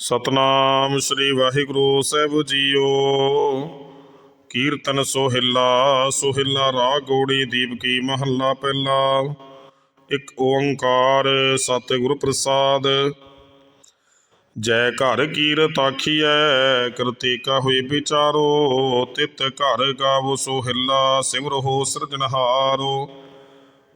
ਸਤਨਾਮ ਸ੍ਰੀ ਵਾਹਿਗੁਰੂ ਸਾਹਿਬ ਜੀਓ। ਕੀਰਤਨ ਸੋਹਿਲਾ ਸੋਹਿਲਾ ਰਾਗ ਗੋੜੀ ਦੀਪਕੀ ਮਹੱਲਾ ਪਹਿਲਾ। ਇੱਕ ਓੰਕਾਰ ਸਤਿਗੁਰ ਪ੍ਰਸਾਦ। ਜੈ ਘਰ ਕੀਰਤ ਆਖੀਐ ਕਰਤੇਕਾ ਹੋਏ ਵਿਚਾਰੋ। ਤਿਤ ਘਰ ਗਾਵੋ ਸੋਹਿਲਾ, ਸਿਮਰੋ ਸਿਰਜਨਹਾਰੋ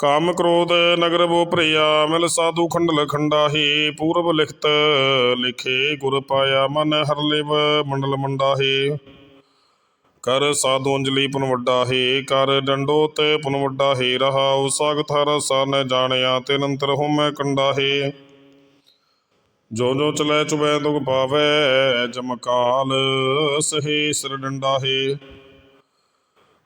ਕਾਮ ਕ੍ਰੋਧ ਨਗਰ ਬੋ ਭਰਿਆ, ਮਿਲ ਸਾਧੂ ਖੰਡਲ ਖੰਡਾਹੀ, ਪੂਰਬ ਲਿਖਤ ਲਿਖੇ ਗੁਰ ਪਾਇਆ, ਮਨ ਹਰ ਮੰਡਲ ਮੰਡਾਹੀ। ਕਰ ਸਾਧੂ ਅੰਜਲੀ ਪੁਨ ਕਰ ਡੰਡੋਤ ਪੁਨ ਵੱਡਾ ਹੈ ਰਹਾਉ ਸਾਗਤ ਹਰ ਸਨ ਜਾਣਿਆ ਤੇ ਨੰਤਰ ਹੋਮੈ ਕੰਡਾ ਜੋ ਜੋ ਚਲੇ ਚੁਬੈ ਦੁਖ ਪਾਵੈ ਜਮਕਾਲ ਸਹੇ ਸਿਰ ਡੰਡਾ